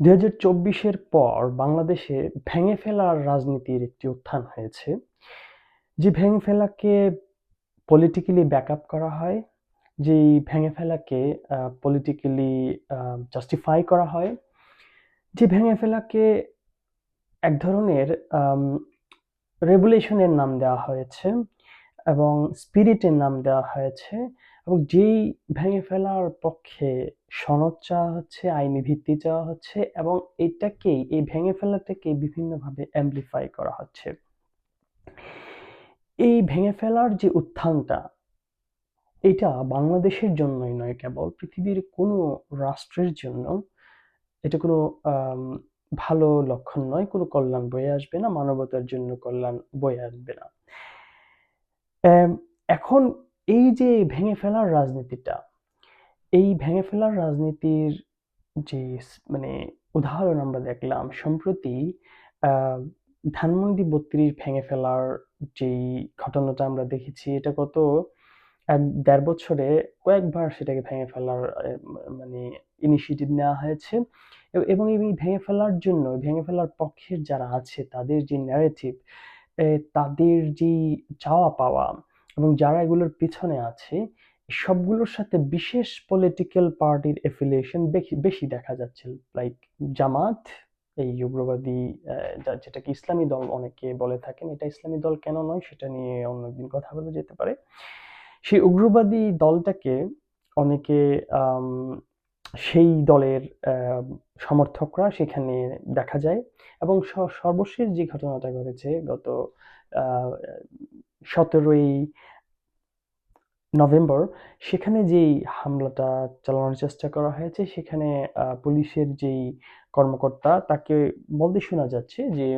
দুই হাজার চব্বিশের পর বাংলাদেশে ভেঙে ফেলার রাজনীতির একটি উত্থান হয়েছে। যে ভেঙে ফেলাকে পলিটিক্যালি ব্যাকআপ করা হয়, যেই ভেঙে ফেলাকে পলিটিক্যালি জাস্টিফাই করা হয়, যে ভেঙে ফেলাকে এক ধরনের রেগুলেশনের নাম দেওয়া হয়েছে এবং স্পিরিটের নাম দেওয়া হয়েছে। এবং যেই ভেঙে ফেলার পক্ষে সনদ চাওয়া হচ্ছে, আইনি ভিত্তি চাওয়া হচ্ছে এবং এটাকেই, এই ভেঙে ফেলাটাকে বিভিন্নভাবে অ্যাম্পলিফাই করা হচ্ছে। এই ভেঙে ফেলার যে উত্থানটা, এটা বাংলাদেশের জন্যই নয় কেবল, পৃথিবীর কোনো রাষ্ট্রের জন্য এটা কোনো ভালো লক্ষণ নয়, কোনো কল্যাণ বয়ে আসবে না, মানবতার জন্য কল্যাণ বয়ে আসবে না। এখন এই যে ভেঙে ফেলার রাজনীতিটা, এই ভেঙে ফেলার রাজনীতির যে মানে উদাহরণ আমরা দেখলাম, সম্প্রতি ধানমন্ডি বত্রিশ ভেঙে ফেলার যেই ঘটনাটা আমরা দেখেছি, এটা কত এক দেড় বছরে কয়েকবার সেটাকে ভেঙে ফেলার মানে ইনিশিয়েটিভ নেওয়া হয়েছে। এবং এই ভেঙে ফেলার জন্য, ভেঙে ফেলার পক্ষের যারা আছে, তাদের যে ন্যারেটিভ তাদের যে চাওয়া পাওয়া এবং যারা এগুলোর পিছনে আছে সবগুলোর সাথে বিশেষ পলিটিক্যাল পার্টির এফিলিয়েশন বেশি দেখা যাচ্ছে। লাইক জামাত, এই উগ্রবাদী যেটাকে ইসলামী দল অনেকে বলে থাকেন, এটা ইসলামী দল কেন নয় সেটা নিয়ে অন্য অন্যদিন কথা বলা যেতে পারে। সেই উগ্রবাদী দলটাকে অনেকে সেই দলের সমর্থকরা সেখানে দেখা যায় এবং সর্বশেষ যে ঘটনাটা ঘটেছে গত সতেরোই নভেম্বর, সেখানে যেই হামলাটা চালানোর চেষ্টা করা হয়েছে, সেখানে পুলিশের যেই কর্মকর্তা তাকে বলতে শোনা যাচ্ছে যে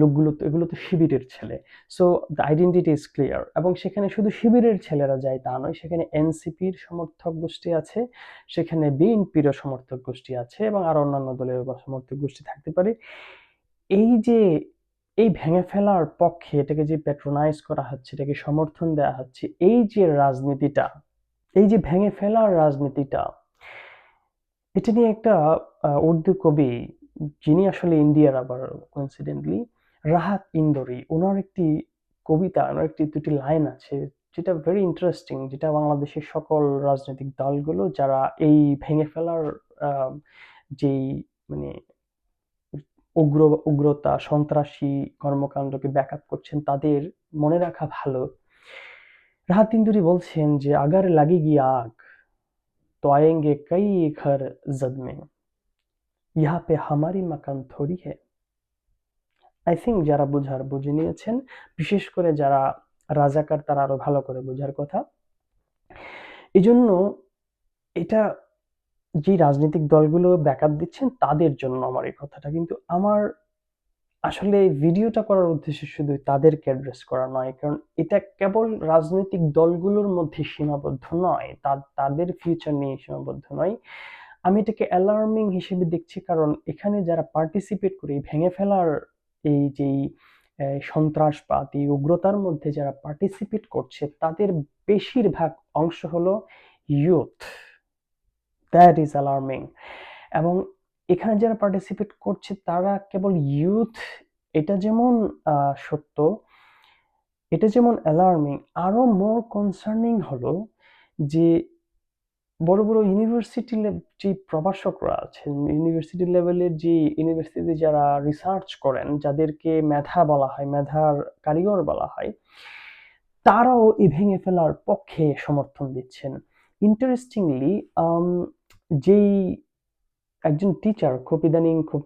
লোকগুলো এগুলো তো শিবিরের ছেলে। So the identity is clear এবং সেখানে শুধু শিবিরের ছেলেরা যায় তা নয়, সেখানে এনসিপির সমর্থক গোষ্ঠী আছে, সেখানে বিএনপিরও সমর্থক গোষ্ঠী আছে এবং আরও অন্যান্য দলের সমর্থক গোষ্ঠী থাকতে পারে। এই যে এই ভেঙে ফেলার পক্ষে এটাকে যে প্যাট্রোনাইজ করা হচ্ছে, এটাকে সমর্থন দেওয়া হচ্ছে, এই যে রাজনীতিটা, এই যে ভেঙে ফেলার রাজনীতিটা, এটা নিয়ে একটা উর্দু কবি যিনি আসলে ইন্ডিয়ার আবার কোইন্সিডেন্টলি রাহাত ইন্দরি, ওনার একটি কবিতা, ওনার একটি দুটি লাইন আছে যেটা ভেরি ইন্টারেস্টিং যেটা বাংলাদেশের সকল রাজনৈতিক দলগুলো যারা এই ভেঙে ফেলার যেই মানে উগ্র, উগ্রতা, সন্ত্রাসী কর্মকাণ্ডকে ব্যাকআপ করছেন তাদের মনে রাখা ভালো। রাহাত ইন্দুরি বলছেন যে, আগার লাগে গিয়ে আগ তো আয়েঙ্গে কই ঘর জদ মে ইহা পে হামারি মাকান থোড়ি হে। আই থিঙ্ক যারা বোঝার, বুঝে নিয়েছেন, বিশেষ করে যারা রাজাকার, তারা আরও ভালো করে বোঝার কথা। এই জন্য এটা যে রাজনৈতিক দলগুলো ব্যাকআপ দিচ্ছেন, তাদের জন্য আমার এই কথাটা। কিন্তু আমার আসলে ভিডিওটা করার উদ্দেশ্য শুধু তাদেরকে অ্যাড্রেস করা নয়, কারণ এটা কেবল রাজনৈতিক দলগুলোর মধ্যে সীমাবদ্ধ নয়, তা, তাদের ফিউচার নিয়ে সীমাবদ্ধ নয়। আমি এটাকে অ্যালার্মিং হিসেবে দেখছি, কারণ এখানে যারা পার্টিসিপেট করে ভেঙে ফেলার এই যেই সন্ত্রাসবাদ, এই উগ্রতার মধ্যে যারা পার্টিসিপেট করছে, তাদের বেশিরভাগ অংশ হলো ইউথ দ্যাট ইজ অ্যালার্মিং এবং এখানে যারা পার্টিসিপেট করছে, তারা কেবল ইউথ এটা যেমন সত্য, এটা যেমন অ্যালার্মিং আরও মোর কনসার্নিং হলো যে বড় বড় ইউনিভার্সিটি যে প্রভাষকরা আছেন ইউনিভার্সিটি লেভেলের যে ইউনিভার্সিটিতে যারা রিসার্চ করেন, যাদেরকে মেধা বলা হয়, মেধার কারিগর বলা হয়, তারাও এই ভেঙে ফেলার পক্ষে সমর্থন দিচ্ছেন। ইন্টারেস্টিংলি যেই একজন টিচার খুব ইদানিং খুব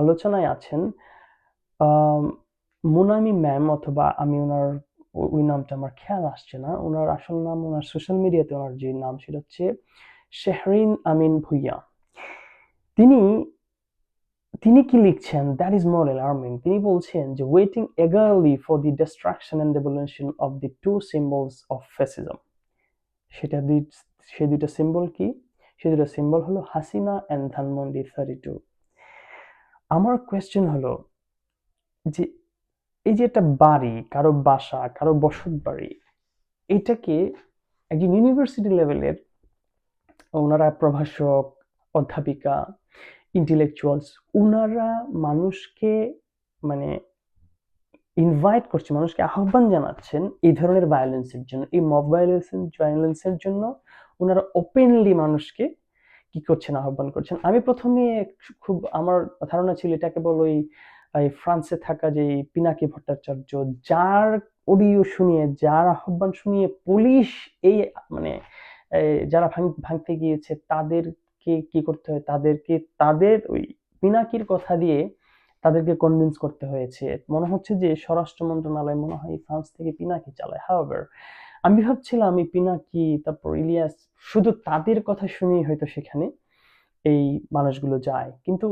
আলোচনায় আছেন মুনামি ম্যাম অথবা আমি ওনার ওই নামটা আমার খেয়াল আসছে না। ওনার আসল নাম ওনার সোশ্যাল মিডিয়াতে ওনার যে নাম সেটা হচ্ছে শেহরিন আমিন ভুইয়া। তিনি তিনি কি লিখছেন? দ্যাট ইজ মোর অ্যালার্মিং তিনি বলছেন যে waiting eagerly for the destruction and devolution of the two symbols of fascism সেটা দুই, সে দুইটা সিম্বল কি? সে দুটো সিম্বল হলো Hasina and Dhanmondi thirty two আমার কোয়েশ্চেন হলো যে এই যে একটা বাড়ি, কারও বাসা, কারও বসত বাড়ি, এটাকে একজন ইউনিভার্সিটি লেভেলের ওনারা প্রভাষক, অধ্যাপিকা ইন্টেলেকচুয়ালস ওনারা মানুষকে মানে ইনভাইট করছে, মানুষকে আহ্বান জানাচ্ছেন এই ধরনের ভায়োলেন্সের জন্য, এই মব ভায়োলেন্স ভায়োলেন্সের জন্য ওনারা ওপেনলি মানুষকে কি করছেন, আহ্বান করছেন। আমি প্রথমে খুব, আমার ধারণা ছিল এটা কেবল ওই ফ্রান্সে থাকা যে পিনাকি ভট্টাচার্য, যার অডিও শুনিয়ে, যার আহ্বান শুনিয়ে পুলিশ এই মানে যারা ভাঙ- ভাঙতে গিয়েছে, তাদেরকে কি করতে হয়? তাদেরকে, তাদের ওই পিনাকির কথা দিয়ে তাদেরকে কনভিন্স করতে হয়েছে। মনে হচ্ছে যে স্বরাষ্ট্র মন্ত্রণালয় মনে হয় ফ্রান্স থেকে পিনাকি চালায়। হাওয়ার আমি ভাবছিলাম আমি পিনাকি, তারপর ইলিয়াস, শুধু তাদের কথা শুনেই হয়তো সেখানে এই মানুষগুলো যায়। কিন্তু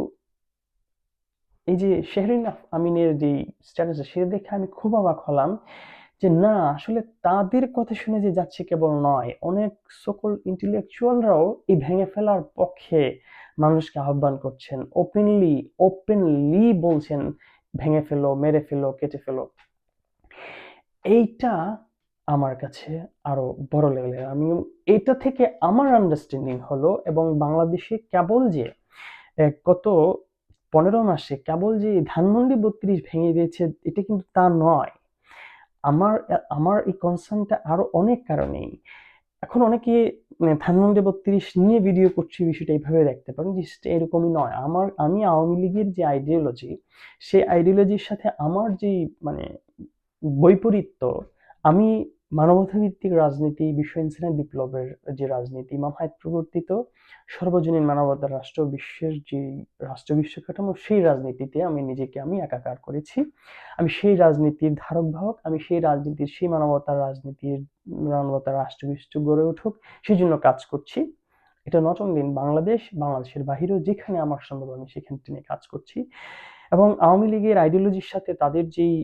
এই যে শেহরিন আমিনের যে স্ট্যাটাস সেটা দেখে আমি খুব অবাক হলাম যে, না, আসলে তাদের কথা শুনে যে যাচ্ছে কেবল নয়, অনেক সকল ইন্টেলেকচুয়ালরাও এই ভেঙে ফেলার পক্ষে মানুষকে আহ্বান করছেন। ওপেনলি ওপেনলি বলছেন, ভেঙে ফেলো, মেরে ফেলো, কেটে ফেলো। এইটা আমার কাছে আরও বড় লেভেলের আমি এটা থেকে আমার আন্ডারস্ট্যান্ডিং হলো এবং বাংলাদেশে কেবল যে গত পনেরো মাসে কেবল যে ধানমন্ডি বত্রিশ ভেঙে দিয়েছে, এটা কিন্তু তা নয়। আমার আমার এই কনসার্নটা আরও অনেক কারণেই। এখন অনেকে মানে ধানমন্ডি বত্রিশ নিয়ে ভিডিও করছি, বিষয়টা এইভাবে দেখতে পারেন যে সেটা এরকমই নয়। আমার, আমি আওয়ামী লীগের যে আইডিওলজি সেই আইডিওলজির সাথে আমার যে মানে বৈপরীত্য আমি মানবতাভিত্তিক রাজনীতি, বিশ্ব ইনসানের বিপ্লবের যে রাজনীতি, ইমাম প্রবর্তিত সর্বজনীন মানবতার রাষ্ট্র, বিশ্বের যে রাষ্ট্র, বিশ্ব কাঠামো, সেই রাজনীতিতে আমি নিজেকে আমি একাকার করেছি। আমি সেই রাজনীতির ধারক বাহক, আমি সেই রাজনীতির, সেই মানবতার রাজনীতির, মানবতার রাষ্ট্র বিশ্ব গড়ে উঠুক, সেই জন্য কাজ করছি। এটা নট অনলি বাংলাদেশ, বাংলাদেশের বাহিরেও যেখানে আমার সম্ভব আমি সেখানে নিয়ে কাজ করছি। এবং আওয়ামী লীগের আইডিওলজির সাথে তাদের যেই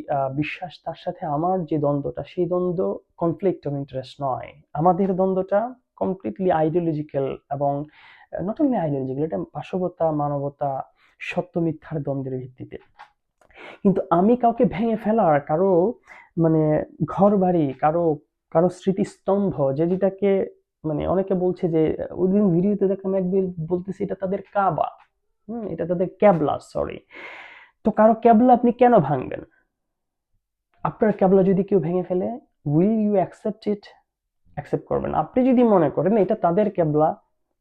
বিশ্বাস, তার সাথে আমার যে দ্বন্দ্বটা, সেই দ্বন্দ্ব কনফ্লিক্ট অফ ইন্টারেস্ট নয়। আমাদের দ্বন্দ্বটা কমপ্লিটলি আইডিওলজিক্যাল এবং নট অনলি আইডিওলজিক্যাল এটা বাস্তবতা মানবতা, সত্য, মিথ্যার দ্বন্দ্বের ভিত্তিতে। কিন্তু আমি কাউকে ভেঙে ফেলার, কারও মানে ঘর বাড়ি কারও কারও স্মৃতিস্তম্ভ, যে যেটাকে মানে অনেকে বলছে যে ওই দিন ভিডিওতে দেখলাম একদিন বলতেছি, এটা তাদের কাবা। হুম, এটা তাদের ক্যাবলা সরি তো কারও ক্যাবলা আপনি কেন ভাঙবেন? আপনার ক্যাবলা যদি কেউ ভেঙে ফেলে will you accept it accept করবেন। আপনি যদি মনে করেন এটা তাদের ক্যাবলা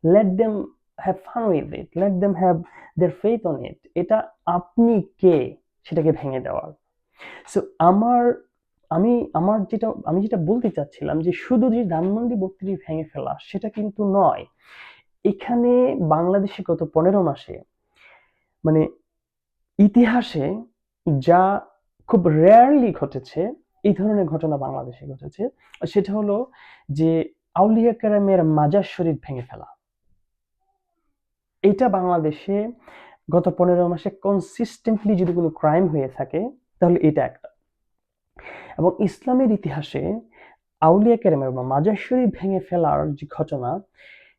let them have fun with it let them have their faith on it এটা আপনি কে? সেটাকে ভেঙে দেওয়ার। সো আমার, আমি, আমার যেটা, আমি যেটা বলতে চাচ্ছিলাম যে শুধু যে ধানমন্ডি বত্রিশ ভেঙে ফেলা, সেটা কিন্তু নয়। এখানে বাংলাদেশে গত পনেরো মাসে মানে ইতিহাসে যা খুব রেয়ারলি ঘটেছে, এই ধরনের ঘটনা বাংলাদেশে ঘটেছে, সেটা হলো যে আউলিয়া কেরামের মাজার শরীফ ভেঙে ফেলা। এটা বাংলাদেশে গত পনেরো মাসে কনসিস্টেন্টলি যদি কোনো ক্রাইম হয়ে থাকে, তাহলে এটা একটা। এবং ইসলামের ইতিহাসে আউলিয়া কেরামের বা মাজার শরীফ ভেঙে ফেলার যে ঘটনা,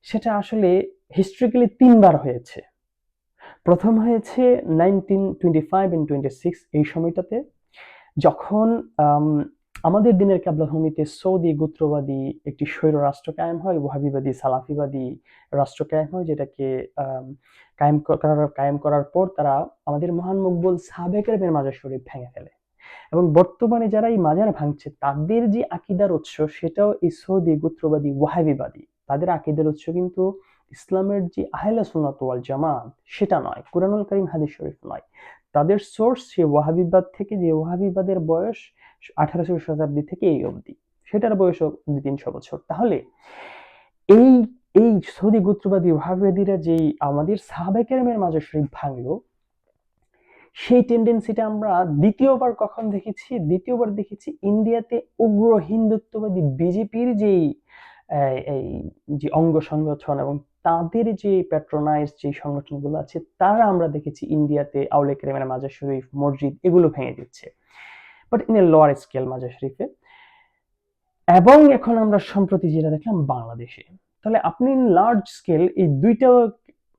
সেটা আসলে হিস্ট্রিক্যালি তিনবার হয়েছে। প্রথম হয়েছে nineteen twenty five and twenty six এই সময়টাতে, যখন আমাদের দিনের কাবলাভূমিতে সৌদি গোত্রবাদী একটি স্বৈর রাষ্ট্র কায়েম হয় ওয়াহাবিবাদী সালাফিবাদী রাষ্ট্র কায়েম হয়, যেটাকে কায়েম করার কায়েম করার পর তারা আমাদের মহান মকবুল সাবেকের মাজার শরীফ ভেঙে ফেলে। এবং বর্তমানে যারা এই মাজার ভাঙছে, তাদের যে আকিদার উৎস, সেটাও এই সৌদি গোত্রবাদী ওয়াহাবিবাদী তাদের আকিদার উৎস কিন্তু ইসলামের যে আহলে সুন্নাত ওয়াল জামাত, সেটা নয়, কুরআনুল করিম হাদিস শরীফ নয়। তাদের সোর্স সে ওয়াহাবিবাদ থেকে, যে ওয়াহাবিবাদের বয়স আঠারোশো শতাব্দী থেকে এই অবধি, সেটার বয়স দুই তিনশো বছর। তাহলে এই এই সৌদি গোত্রবাদী ওয়াহাবিবাদীরা যেই আমাদের সাহাবেকেরামের মাঝে শরীফ ভাঙলো, সেই টেন্ডেন্সিটা আমরা দ্বিতীয়বার কখন দেখেছি? দ্বিতীয়বার দেখেছি ইন্ডিয়াতে উগ্র হিন্দুত্ববাদী বিজেপির যেই এই যে অঙ্গ সংগঠন এবং তাদের যে প্যাট্রোনাইজ যে সংগঠনগুলো আছে, তারা আমরা দেখেছি ইন্ডিয়াতে আউলে কেরেমের মাজার শরীফ, মসজিদ এগুলো ভেঙে দিচ্ছে। But in a lower scale মাজার শরীফে। এবং এখন আমরা সম্প্রতি যেটা দেখলাম, বাংলাদেশে। তাহলে আপনি লার্জ স্কেল এই দুইটা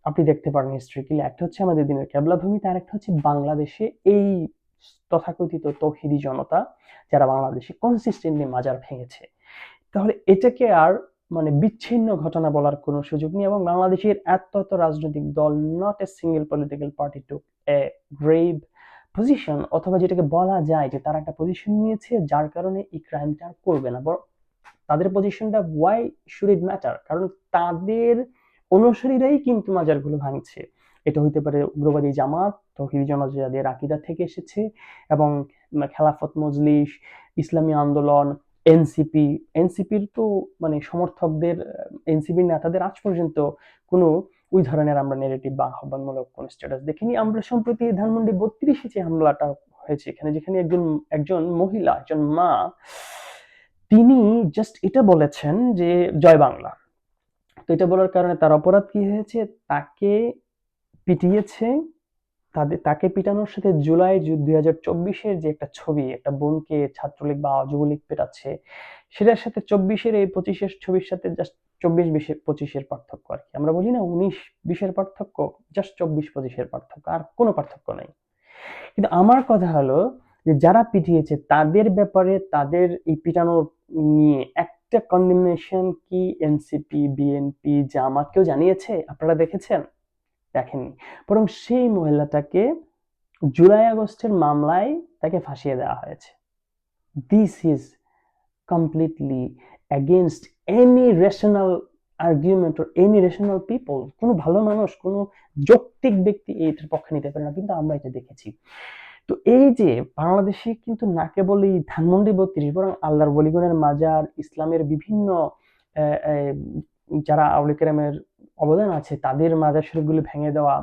আপনি দেখতে পারেন হিস্ট্রিক্যালি একটা হচ্ছে আমাদের দিনের কেবলা ভূমিতে আর একটা হচ্ছে বাংলাদেশে এই তথাকথিত তৌহিদি জনতা, যারা বাংলাদেশে কনসিস্টেন্টলি মাজার ভেঙেছে। তাহলে এটাকে আর মানে বিচ্ছিন্ন ঘটনা বলার কোনো সুযোগ নেই এবং বাংলাদেশের এত এত রাজনৈতিক দল not a single political party to a grave position অথবা যেটাকে বলা যায় যে তারা একটা পজিশন নিয়েছে যার কারণে এই ক্রাইমটা আর করবে না। তাদের পজিশনটা ওয়াই শুড ইট ম্যাটার কারণ তাদের অনুসারীরাই কিন্তু মাজারগুলো ভাঙছে। এটা হইতে পারে উগ্রবাদী জামাত, তহিদ জনজাদের আকিদা থেকে এসেছে এবং খেলাফত মজলিস, ইসলামী আন্দোলন এনসিপি এনসিপির তো মানে সমর্থকদের এনসিপির নেতাদের আজ পর্যন্ত কোনো ওই ধরনের আমরা নেগেটিভ বা আহ্বানমূলক কোন স্ট্যাটাস দেখিনি। আমরা সম্প্রতি ধানমন্ডি বত্রিশে যে হামলাটা হয়েছে, এখানে যেখানে একজন একজন মহিলা, একজন মা, তিনি জাস্ট এটা বলেছেন যে, জয় বাংলা। তো এটা বলার কারণে তার অপরাধ কি হয়েছে? তাকে পিটিয়েছে তাদের, তাকে পিটানোর সাথে জুলাই দুই হাজার চব্বিশের যে একটা ছবি, একটা বোনকে ছাত্রলীগ বা যুবলীগ পেটাচ্ছে, সেটার সাথে চব্বিশের এই পঁচিশের ছবির সাথে জাস্ট চব্বিশ বিশের, পঁচিশের পার্থক্য আর কি। আমরা বলি না উনিশ বিশের পার্থক্য জাস্ট চব্বিশ পঁচিশের পার্থক্য, আর কোনো পার্থক্য নাই। কিন্তু আমার কথা হলো যে যারা পিটিয়েছে, তাদের ব্যাপারে, তাদের এই পিটানোর নিয়ে একটা কন্ডেমনেশন কি এনসিপি বিএনপি জামাত কেউ জানিয়েছে? আপনারা দেখেছেন? দেখেননি। বরং সেই মহিলাটাকে জুলাই আগস্টের মামলায় তাকে ফাঁসিয়ে দেওয়া হয়েছে। This is completely against any rational argument any rational people কোনো ভালো মানুষ, কোনো যৌক্তিক ব্যক্তি এটার পক্ষে নিতে পারে না, কিন্তু আমরা এটা দেখেছি। তো এই যে বাংলাদেশে কিন্তু না কেবল এই ধানমন্ডি বত্রিশ, বরং আল্লাহর বলিগণের মাজার, ইসলামের বিভিন্ন যারা আউলিকেরামের অবদান আছে, তাদের মাজার শরীফগুলি ভেঙে দেওয়া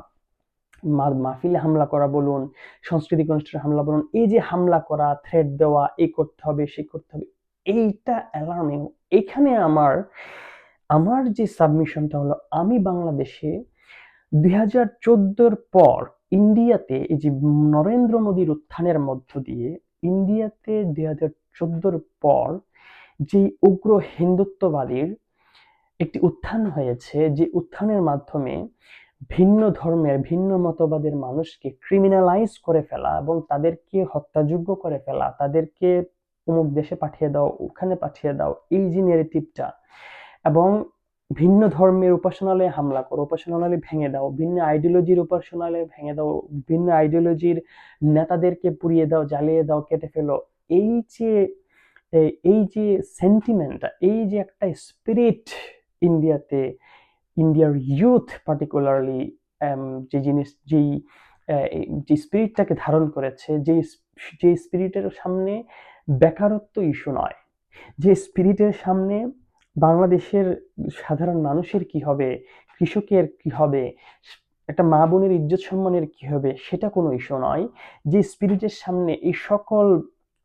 মাহফিলে হামলা করা বলুন সাংস্কৃতিক অনুষ্ঠানে হামলা বলুন, এই যে হামলা করা থ্রেড দেওয়া এই করতে হবে, সে করতে হবে, এইটা অ্যালার্মিং এখানে আমার আমার যে সাবমিশনটা হলো, আমি বাংলাদেশে দুই হাজার চোদ্দোর পর ইন্ডিয়াতে, এই যে নরেন্দ্র মোদীর উত্থানের মধ্য দিয়ে, ইন্ডিয়াতে দুই হাজার চোদ্দোর পর যে উগ্র হিন্দুত্ববাদীর একটি উত্থান হয়েছে যে উত্থানের মাধ্যমে ভিন্ন ধর্মের, ভিন্ন মতবাদের মানুষকে ক্রিমিনালাইজ করে ফেলা এবং তাদেরকে হত্যাযোগ্য করে ফেলা, তাদেরকে অমুক দেশে পাঠিয়ে দাও, ওখানে পাঠিয়ে দাও, এই যে নেগেটিভটা এবং ভিন্ন ধর্মের উপাসনালয়ে হামলা করো, উপাসনালয় ভেঙে দাও, ভিন্ন আইডিওলজির উপাসনালয়ে ভেঙে দাও, ভিন্ন আইডিওলজির নেতাদেরকে পুড়িয়ে দাও, জ্বালিয়ে দাও, কেটে ফেলো। এই যে এই যে সেন্টিমেন্টটা এই যে একটা স্পিরিট ইন্ডিয়াতে ইন্ডিয়ার ইউথ পার্টিকুলারলি যে জিনিস, যেই যে স্পিরিটটাকে ধারণ করেছে যে যে স্পিরিটের সামনে বেকারত্ব ইস্যু নয়, যে স্পিরিটের সামনে বাংলাদেশের সাধারণ মানুষের কি হবে, কৃষকের কি হবে, একটা মা বোনের ইজ্জত সম্মানের কি হবে, সেটা কোনো ইস্যু নয়, যে স্পিরিটের সামনে এই সকল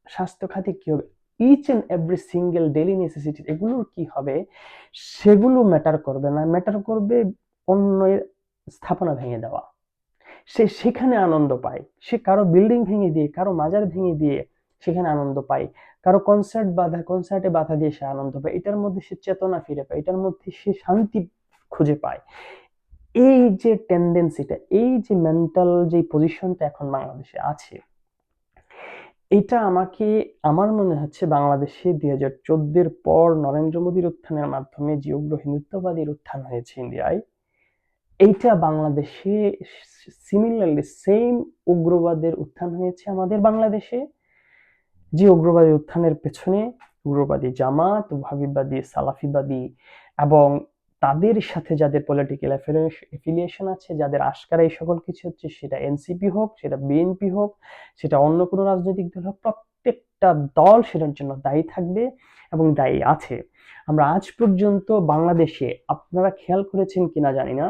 স্বাস্থ্য খাতে কি হবে each and every single daily necessity এগুলোর কি হবে? সেগুলো ম্যাটার করবে না ম্যাটার করবে অন্যের স্থাপনা ভেঙে দেওয়া। সে সেখানে আনন্দ পায়, সে কারও বিল্ডিং ভেঙে দিয়ে, কারও মাজার ভেঙে দিয়ে সেখানে আনন্দ পায়। কারও কনসার্ট বাধা কনসার্টে বাধা দিয়ে সে আনন্দ পায়। এটার মধ্যে সে চেতনা ফিরে পায়, এটার মধ্যে সে শান্তি খুঁজে পায়। এই যে টেন্ডেন্সিটা এই যে মেন্টাল যে পজিশনটা এখন বাংলাদেশে আছে এটা আমাকে, আমার মনে হচ্ছে বাংলাদেশে দুই হাজার চোদ্দের পর নরেন্দ্র মোদীর উত্থানের মাধ্যমে যে উগ্র হিন্দুত্ববাদীর উত্থান হয়েছে ইন্ডিয়ায়। এইটা বাংলাদেশে সিমিলারলি সেম উগ্রবাদের উত্থান হয়েছে আমাদের বাংলাদেশে। যে উগ্রবাদী উত্থানের পেছনে উগ্রবাদী জামাত, ভাবিবাদী, সালাফিবাদী এবং তাদের সাথে যাদের পলিটিক্যাল এফিলিয়েশন আছে, যাদের আশকার এই সকল কিছু হচ্ছে, সেটা এনসিপি হোক, সেটা বিএনপি হোক, সেটা অন্য কোনো রাজনৈতিক দল হোক, প্রত্যেকটা দল সেটার জন্য দায়ী থাকবে এবং দায়ী আছে। আমরা আজ পর্যন্ত বাংলাদেশে আপনারা খেয়াল করেছেন কিনা জানি না।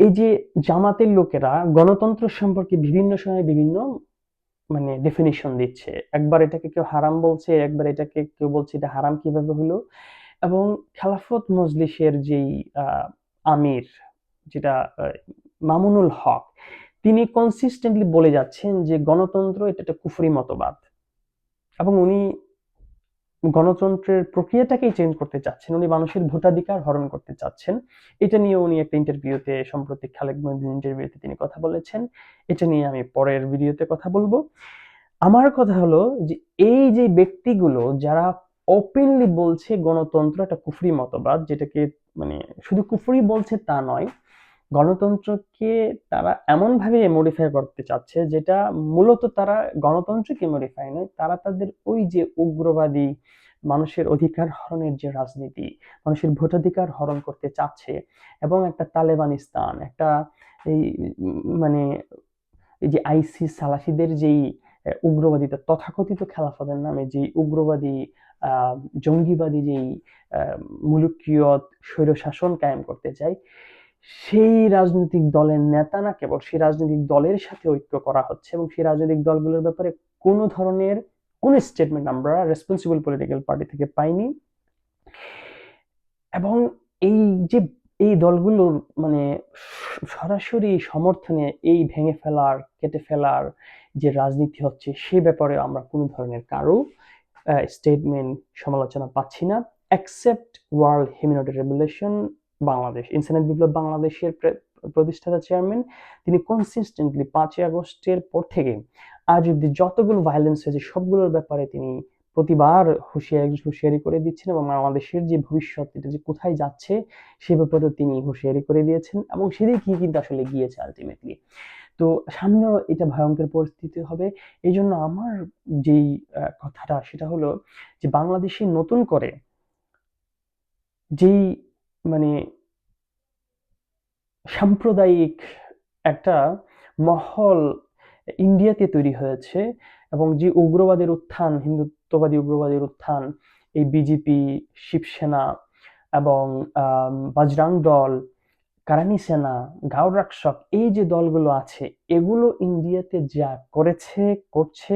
এই যে জামাতের লোকেরা গণতন্ত্র সম্পর্কে বিভিন্ন সময় বিভিন্ন মানে ডেফিনিশন দিচ্ছে। একবার এটাকে কেউ হারাম বলছে, একবার এটাকে কেউ বলছে এটা হারাম কীভাবে হলো? এবং খেলাফত মজলিসের যেই আমির, যেটা মামুনুল হক, তিনি কনসিস্টেন্টলি বলে যাচ্ছেন যে গণতন্ত্র এটা একটা কুফরি মতবাদ। এবং উনি গণতন্ত্রের প্রক্রিয়াটাকেই চেঞ্জ করতে চাচ্ছেন। উনি মানুষের ভোটাধিকার হরণ করতে চাচ্ছেন। এটা নিয়ে উনি একটা ইন্টারভিউতে সম্প্রতি খালেক ইন্টারভিউতে তিনি কথা বলেছেন। এটা নিয়ে আমি পরের ভিডিওতে কথা বলব। আমার কথা হলো যে এই যে ব্যক্তিগুলো যারা ওপেনলি বলছে গণতন্ত্র একটা কুফরি মতবাদ, যেটাকে মানে শুধু কুফরি বলছে তা নয়, গণতন্ত্রকে তারা এমনভাবে মডিফাই করতে চাচ্ছে যেটা মূলত তারা গণতন্ত্রকে মডিফাই নয়, তারা তাদের ওই যে উগ্রবাদী মানুষের অধিকার হরণের যে রাজনীতি, মানুষের ভোটাধিকার হরণ করতে চাচ্ছে এবং একটা তালেবানিস্তান, একটা এই মানে এই যে আইসি সালাফিদের যেই উগ্রবাদী তথাকথিত খেলাফতের নামে যে উগ্রবাদী জঙ্গিবাদী যেই মুলুকীয়ত স্বৈরশাসন কায়েম করতে চায় সেই রাজনৈতিক দলের নেতা না কেবল, সেই রাজনৈতিক দলের সাথে ঐক্য করা হচ্ছে এবং সেই রাজনৈতিক দলগুলোর ব্যাপারে কোনো ধরনের, কোনো স্টেটমেন্ট আমরা রেসপন্সিবল পলিটিক্যাল পার্টি থেকে পাইনি। এবং এই যে, এই দলগুলোর মানে সরাসরি সমর্থনে এই ভেঙে ফেলার, কেটে ফেলার যে রাজনীতি হচ্ছে সে ব্যাপারে আমরা কোনো ধরনের কারও স্টেটমেন্ট সমালোচনা পাচ্ছি না। Accept world humanity regulation Bangladesh Insaniyat Biplob বাংলাদেশের প্রতিষ্ঠাতা চেয়ারম্যান তিনি কনসিস্টেন্টলি পাঁচই আগস্টের পর থেকে আজ অব্দি যতগুলো ভায়োলেন্স হয়েছে, সবগুলোর ব্যাপারে তিনি প্রতিবার হুঁশিয়ারি হুঁশিয়ারি করে দিচ্ছেন এবং বাংলাদেশের যে ভবিষ্যৎ, এটা যে কোথায় যাচ্ছে, সে ব্যাপারেও তিনি হুঁশিয়ারি করে দিয়েছেন এবং সেদিকেই কিন্তু আসলে গিয়েছে আলটিমেটলি তো সামনেও এটা ভয়ঙ্কর পরিস্থিতি হবে। এই জন্য আমার যেই কথাটা সেটা হলো যে বাংলাদেশে নতুন করে যেই মানে সাম্প্রদায়িক একটা মহল ইন্ডিয়াতে তৈরি হয়েছে এবং যে উগ্রবাদের উত্থান, হিন্দুত্ববাদী উগ্রবাদের উত্থান, এই বিজেপি, শিবসেনা এবং বাজরাং দল কারানি সেনা গাউরাক্ষক এই যে দলগুলো আছে, এগুলো ইন্ডিয়াতে যা করেছে, করছে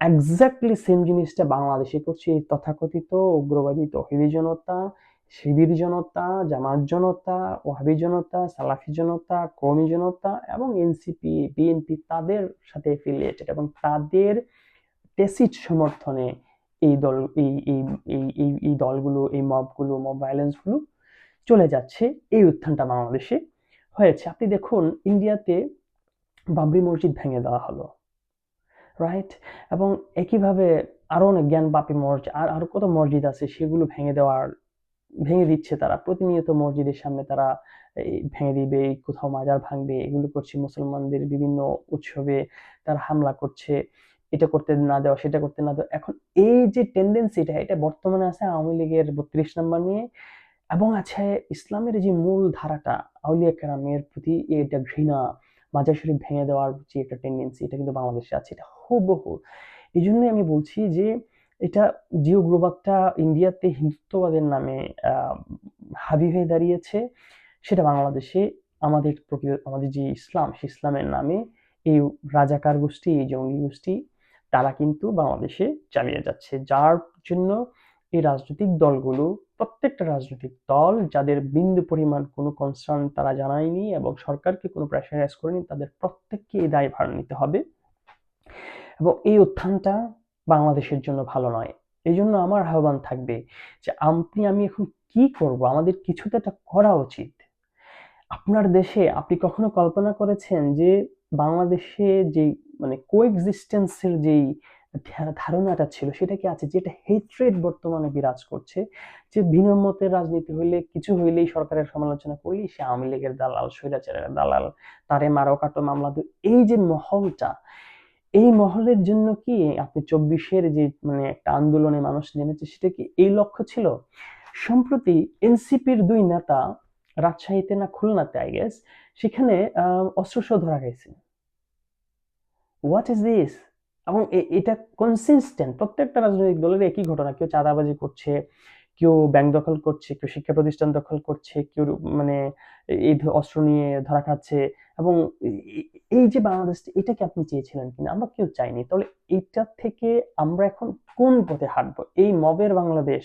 একজাক্টলি সেম জিনিসটা বাংলাদেশে করছে। এই তথাকথিত উগ্রবাদী তহিদি জনতা, শিবির জনতা, জামাত জনতা, ওয়াহাবি জনতা, সালাফি জনতা কৌমি জনতা এবং এনসিপি, বিএনপি তাদের সাথে এফিলিয়েটেড এবং তাদের টেসিট সমর্থনে এই দল, এই এই এই দলগুলো, এই মবগুলো মব ভায়োলেন্সগুলো চলে যাচ্ছে এই উত্থানটা বাংলাদেশে হয়েছে। আপনি দেখুন, ইন্ডিয়াতে বাবরি মসজিদ ভেঙে দেওয়া হলো রাইট এবং একইভাবে আরও অনেক জ্ঞান বাপি মসজিদ, আর আরও কত মসজিদ আছে সেগুলো ভেঙে দেওয়ার, ভেঙে দিচ্ছে তারা। প্রতিনিয়ত মসজিদের সামনে তারা ভেঙে দিবে, কোথাও মাজার ভাঙবে, এগুলো করছে মুসলমানদের বিভিন্ন উৎসবে, তারা হামলা করছে, এটা করতে না দেওয়া, সেটা করতে না দেওয়া। এখন এই যে টেন্ডেন্সিটা এটা বর্তমানে আছে আওয়ামী লীগের বত্রিশ নম্বর নিয়ে। এবং আছে ইসলামের যে মূল ধারাটা, আউলিয়া কেরামের প্রতি এটা ঘৃণা মাজার শরীফ ভেঙে দেওয়ার যে একটা টেন্ডেন্সি এটা কিন্তু বাংলাদেশে আছে, এটা হুবহু। এই জন্যই আমি বলছি যে এটা যে উগ্রবাদটা ইন্ডিয়াতে হিন্দুত্ববাদের নামে হাবি হয়ে দাঁড়িয়েছে, সেটা বাংলাদেশে আমাদের প্রকৃত, আমাদের যে ইসলাম সে ইসলামের নামে এই রাজাকার গোষ্ঠী, এই জঙ্গি গোষ্ঠী, তারা কিন্তু বাংলাদেশে চালিয়ে যাচ্ছে, যার জন্য এই রাজনৈতিক দলগুলো প্রত্যেকটা রাজনৈতিক দল যাদের বিন্দু পরিমাণ কোনো কনসার্ন তারা জানায়নি এবং সরকারকে কোনো প্রেশারাইজ করেনি, তাদের প্রত্যেককে এই দায় ভার নিতে হবে। এবং এই উত্থানটা বাংলাদেশের জন্য ভালো নয়। এই জন্য আমার আহ্বান থাকবে যে আপনি, আমি এখন কি করব? আমাদের কিছু তো একটা করা উচিত। আপনার দেশে আপনি কখনো কল্পনা করেছেন যে বাংলাদেশে যে মানে কোএক্সিস্টেন্সের যেই ধারণাটা ছিল সেটা কি আছে? যেটা হেট্রেড বর্তমানে বিরাজ করছে, যে ভিন্নমতের রাজনীতি হইলে, কিছু হইলেই সরকারের সমালোচনা করলেই সে আওয়ামী লীগের দালাল, স্বৈরাচারের দালাল, তারে মারো, কাটো, মামলা এই যে মহলটা, এই মহলের জন্য কি আপনি চব্বিশের যে মানে একটা আন্দোলনে মানুষ নেমেছে, সেটা কি এই লক্ষ্য ছিল? সম্প্রতি এনসিপির দুই নেতা রাজশাহীতে না খুলনাতে আই গেস সেখানে অস্ত্রসহ ধরা গেছে হোয়াট ইজ দিস এবং এটা কনসিস্টেন্ট প্রত্যেকটা রাজনৈতিক দলের একই ঘটনা। কেউ চাঁদাবাজি করছে, কেউ ব্যাংক দখল করছে, কেউ শিক্ষা প্রতিষ্ঠান দখল করছে, কেউ মানে এই অস্ত্র নিয়ে ধরা খাচ্ছে এবং এই যে বাংলাদেশ এটাকে আপনি চেয়েছিলেন কিনা? আমরা কেউ চাইনি। তাহলে এটা থেকে আমরা এখন কোন পথে হাঁটবো? এই মবের বাংলাদেশ,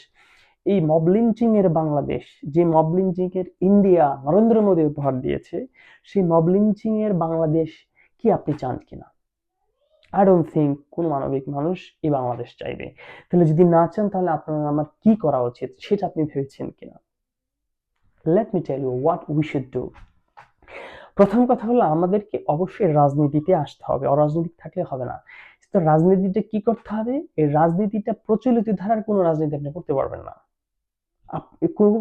এই মব এর বাংলাদেশ, যে মব এর ইন্ডিয়া নরেন্দ্র মোদী উপহার দিয়েছে, সেই মব এর বাংলাদেশ কি আপনি চান কিনা? আই ডোন্ট থিঙ্ক কোন মানবিক মানুষ এই বাংলাদেশ চাইবে। তাহলে যদি না চান, তাহলে আপনার আমার কি করা উচিত সেটা আপনি ভেবেছেন কিনা? Let me tell you what we should do প্রথম কথা হলো, আমাদেরকে অবশ্যই রাজনীতিতে আসতে হবে। অরাজনৈতিক থাকলে হবে না। তো রাজনীতিটা কি করতে হবে? এই রাজনীতিটা প্রচলিত ধারার কোনো রাজনীতি আপনি করতে পারবেন না।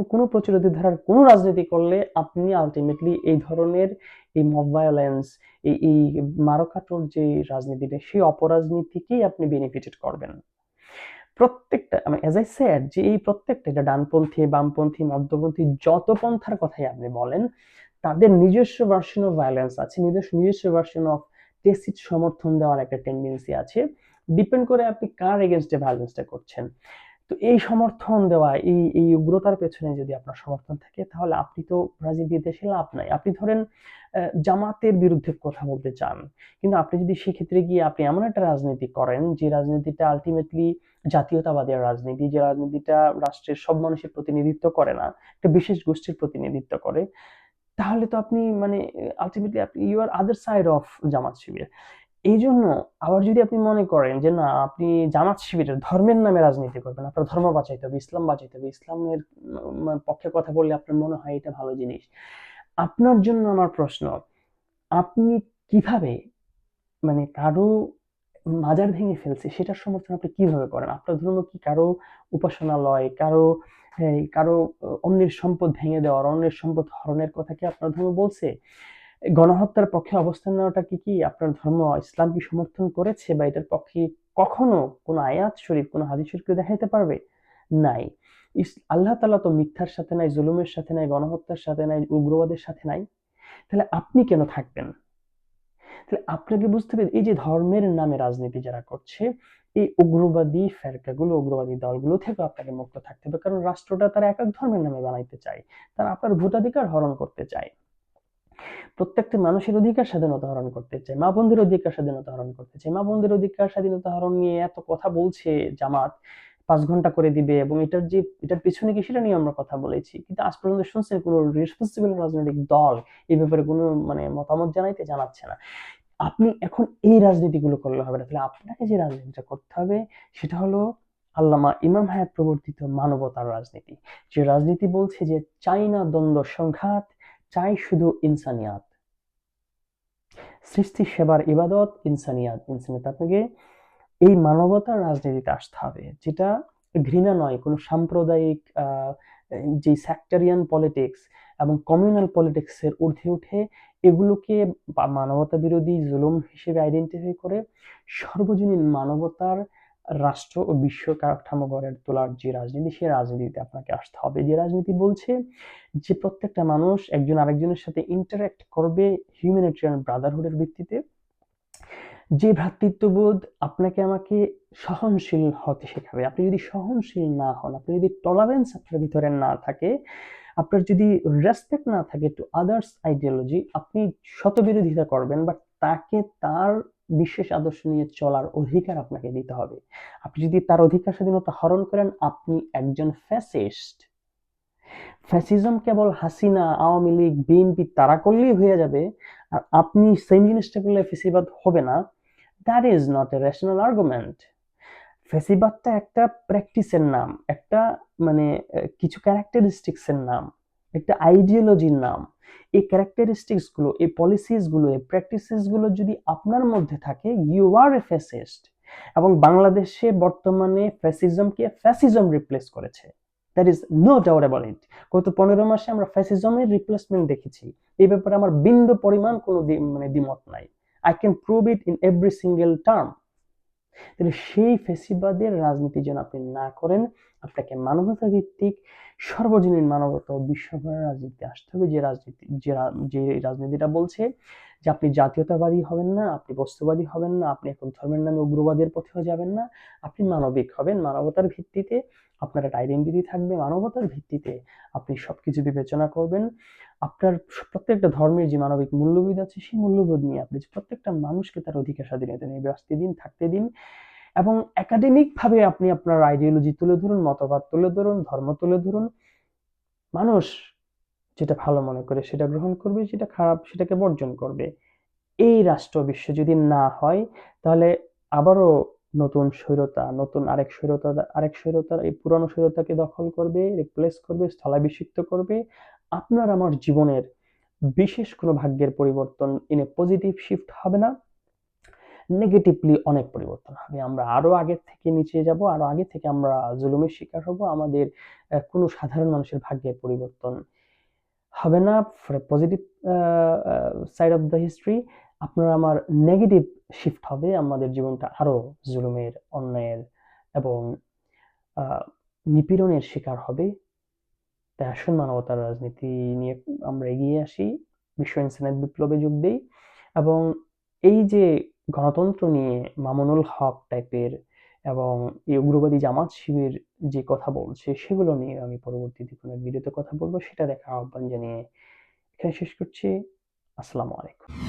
কোনো প্রচলিত ধারার কোনো রাজনীতি করলে আপনি আলটিমেটলি এই ধরনের এই মব ভায়োলেন্স এই এই মারকাটোর যে রাজনীতিটা, সেই অপরাজনীতিকেই আপনি বেনিফিটেড করবেন। প্রত্যেকটা, আমি এজ আই সেড যে এই প্রত্যেকটা, এটা ডানপন্থী, বামপন্থী, মধ্যপন্থী, যত পন্থার কথাই আপনি বলেন, তাদের নিজস্ব ভার্সন অফ ভায়োলেন্স আছে, নিজস্ব নিজস্ব ভার্সন অফ টেসিট সমর্থন দেওয়ার একটা টেন্ডেন্সি আছে। ডিপেন্ড করে আপনি কার এগেনস্টে ভায়োলেন্সটা করছেন। তো এই সমর্থন দেওয়া, এই এই উগ্রতার পেছনে যদি আপনার সমর্থন থাকে, তাহলে আপনি তো রাজনীতি দেশে লাভ নাই। আপনি ধরেন জামাতের বিরুদ্ধে কথা বলতে চান, কিন্তু আপনি যদি সেক্ষেত্রে গিয়ে আপনি এমন একটা রাজনীতি করেন, যে রাজনীতিটা আলটিমেটলি জাতীয়তাবাদী রাজনীতি, যে রাজনীতিটা রাষ্ট্রের সব মানুষের প্রতিনিধিত্ব করে না, একটা বিশেষ গোষ্ঠীর প্রতিনিধিত্ব করে, তাহলে তো আপনি মানে আলটিমেটলি আপনি you are other side of Jamaat Shibir. এই জন্য আবার যদি আপনি মনে করেন যে, না, আপনি জামাত শিবিরের ধর্মের নামে রাজনীতি করবেন, আপনার ধর্ম বাঁচাইতে হবে, ইসলাম বাঁচাইতে হবে, ইসলামের পক্ষে কথা বললে আপনার মনে হয় এটা ভালো জিনিস। আপনার জন্য আমার প্রশ্ন, আপনি কীভাবে মানে কারও মাজার ভেঙে ফেলছে সেটার সমর্থন আপনি কীভাবে করেন? আপনার ধর্ম কি কারও উপাসনালয়, কারও কারও, অন্যের সম্পদ ভেঙে দেওয়ার, অন্যের সম্পদ হরণের কথা কি আপনার ধর্ম বলছে? গণহত্যার পক্ষে অবস্থান নেওয়াটা কি কি আপনার ধর্ম ইসলাম কি সমর্থন করেছে বা এটার পক্ষে কখনো কোনো আয়াত শরীফ, কোনো হাদিস শরীফকে দেখাইতে পারবে? নাই। আল্লাহ তালা তো মিথ্যার সাথে নাই, জুলুমের সাথে নাই, গণহত্যার সাথে নাই, উগ্রবাদের সাথে নাই। তাহলে আপনি কেন থাকবেন? তাহলে আপনাকে বুঝতে হবে এই যে ধর্মের নামে রাজনীতি যারা করছে, এই উগ্রবাদী ফেরকাগুলো, উগ্রবাদী দলগুলো থেকে আপনাকে মুক্ত থাকতে হবে। কারণ রাষ্ট্রটা তারা এক এক ধর্মের নামে বানাইতে চায়। তারা আপনার ভোটাধিকার হরণ করতে চায়। প্রত্যেকটা মানুষের অধিকার স্বাধীনতা হরণ করতে চায়। মা বোনদের অধিকার স্বাধীনতা হরণ করতে চায়। মা বোনদের অধিকার স্বাধীনতা হরণ নিয়ে এত কথা বলছে জামাত, পাঁচ ঘণ্টা করে দিবে এবং এটার যে, এটার পিছনে কি সেটা নিয়ে আমরা কথা বলেছি। কিন্তু আজ পর্যন্ত শুনছেন কোনো রেসপন্সিবল রাজনৈতিক দল এই ব্যাপারে কোনো মানে মতামত জানাইতে জানাচ্ছে না। আপনি এখন এই রাজনীতিগুলো করলে হবে না। তাহলে আপনাকে যে রাজনীতিটা করতে হবে সেটা হলো আল্লামা ইমাম হায়াত প্রবর্তিত মানবতার রাজনীতি। যে রাজনীতি বলছে যে চাইনা দ্বন্দ্ব সংঘাত চাই শুধু ইনসানিয়াত। সৃষ্টি, সেবার ইবাদত, ইনসানিয়াত। ইনসানিয়াত আপনাকে এই মানবতার রাজনীতিতে আসতে হবে, যেটা ঘৃণা নয়, কোনো সাম্প্রদায়িক যে সেক্টরিয়ান পলিটিক্স এবং কমিউনাল পলিটিক্সের ঊর্ধ্বে উঠে এগুলোকে মানবতা বিরোধী জুলুম হিসেবে আইডেন্টিফাই করে সর্বজনীন মানবতার রাষ্ট্র ও বিশ্ব কাঠামো গড়ে তোলার যে রাজনীতি, সেই রাজনীতিতে আপনাকে আসতে হবে। যে রাজনীতি বলছে যে প্রত্যেকটা মানুষ একজন আরেকজনের সাথে ইন্টারাক্ট করবে হিউম্যানিটেরিয়ান ব্রাদারহুডের ভিত্তিতে, যে ভ্রাতৃত্ববোধ আপনাকে আমাকে সহনশীল হতে শেখাবে। আপনি যদি সহনশীল না হন, আপনি যদি টলারেন্স আপনার ভিতরে না থাকে, আপনার যদি রেসপেক্ট না থাকে টু আদার্স আইডিওলজি আপনি শতবিরোধিতা করবেন বাট তাকে তার বিশেষ আদর্শ নিয়ে চলার অধিকার আপনাকে দিতে হবে। আপনি যদি তার অধিকার স্বাধীনতা হরণ করেন, আপনি একজন ফ্যাসিস্ট ফ্যাসিজম কেবল হাসিনা, আওয়ামী লীগ, বিএনপি তারা করলেই হয়ে যাবে, আর আপনি সেম জিনিসটা করলে ফেসিবাদ হবে না। That is not a rational argument ফেসিবাদটা একটা প্র্যাকটিসের নাম, একটা মানে কিছু ক্যারেক্টারিস্টিক্সের নাম। একটা আইডিওলজির নাম। এই ক্যারেক্টারিস্টিক্সগুলো এই পলিসিসগুলো এই প্র্যাকটিসেসগুলো যদি আপনার মধ্যে থাকে ইউ আর এ ফ্যাসিস্ট এবং বাংলাদেশে বর্তমানে ফ্যাসিজমকে ফ্যাসিজম রিপ্লেস করেছে। That is no doubt about it গত পনেরো মাসে আমরা ফ্যাসিজমের রিপ্লেসমেন্ট দেখেছি। এই ব্যাপারে আমার বিন্দু পরিমাণ কোনো মানে দ্বিমত নাই। I can prove it in every single term তাহলে সেই ফেসিবাদের রাজনীতি যেন আপনি না করেন, আপনাকে মানবতা ভিত্তিক সর্বজনীন মানবতা ও বিশ্বভরের রাজনীতি আসতে হবে। যে রাজনীতি, যে যে রাজনীতিটা বলছে যে আপনি জাতীয়তাবাদী হবেন না, আপনি বস্তুবাদী হবেন না, আপনি এখন ধর্মের নামে উগ্রবাদের পথেও যাবেন না, আপনি মানবিক হবেন। মানবতার ভিত্তিতে আপনার একটা আইডেন্টিটি থাকবে, মানবতার ভিত্তিতে আপনি সব কিছু বিবেচনা করবেন। আপনার প্রত্যেকটা ধর্মের যে মানবিক মূল্যবোধ আছে, সেই মূল্যবোধ নিয়ে আপনি প্রত্যেকটা মানুষকে তার অধিকার স্বাধীনতা নিয়ে ব্যস্ত দিন, থাকতে দিন এবং একাডেমিক ভাবে আপনি আপনার আইডিওলজি তুলে ধরুন, মতবাদ তুলে ধরুন, ধর্ম তুলে ধরুন। মানুষ যেটা ভালো মনে করে, সেটা গ্রহণ করবে, যেটা খারাপ সেটাকে বর্জন করবে। এই রাষ্ট্র বিশ্ব যদি না হয়, তাহলে আবারও নতুন স্বৈরতা, নতুন আরেক স্বৈরতা, আরেক স্বৈরতার এই পুরনো স্বৈরতাকে দখল করবে রিপ্লেস করবে, স্থলাভিষিক্ত করবে। আপনার আমার জীবনের বিশেষ কোনো ভাগ্যের পরিবর্তন ইন এ পজিটিভ শিফট হবে না। নেগেটিভলি অনেক পরিবর্তন হবে। আমরা আরও আগের থেকে নিচে যাব, আরও আগে থেকে আমরা জুলুমের শিকার হব। আমাদের কোনো সাধারণ মানুষের ভাগ্যের পরিবর্তন হবে না। Positive side of the history আপনার আমার নেগেটিভ শিফট হবে, আমাদের জীবনটা আরও জুলুমের, অন্যায়ের এবং নিপীড়নের শিকার হবে। তাই আসুন মানবতার রাজনীতি নিয়ে আমরা এগিয়ে আসি, বিশ্ব ইনসানিয়ত বিপ্লবে যোগ দিই এবং এই যে গণতন্ত্র নিয়ে মামুনুল হক টাইপের এবং এই উগ্রবাদী জামাত শিবির যে কথা বলছে, সেগুলো নিয়ে আমি পরবর্তীতে কোনো ভিডিওতে কথা বলব। সেটা দেখার আহ্বান জানিয়ে এখানে শেষ করছি। আসসালামু আলাইকুম।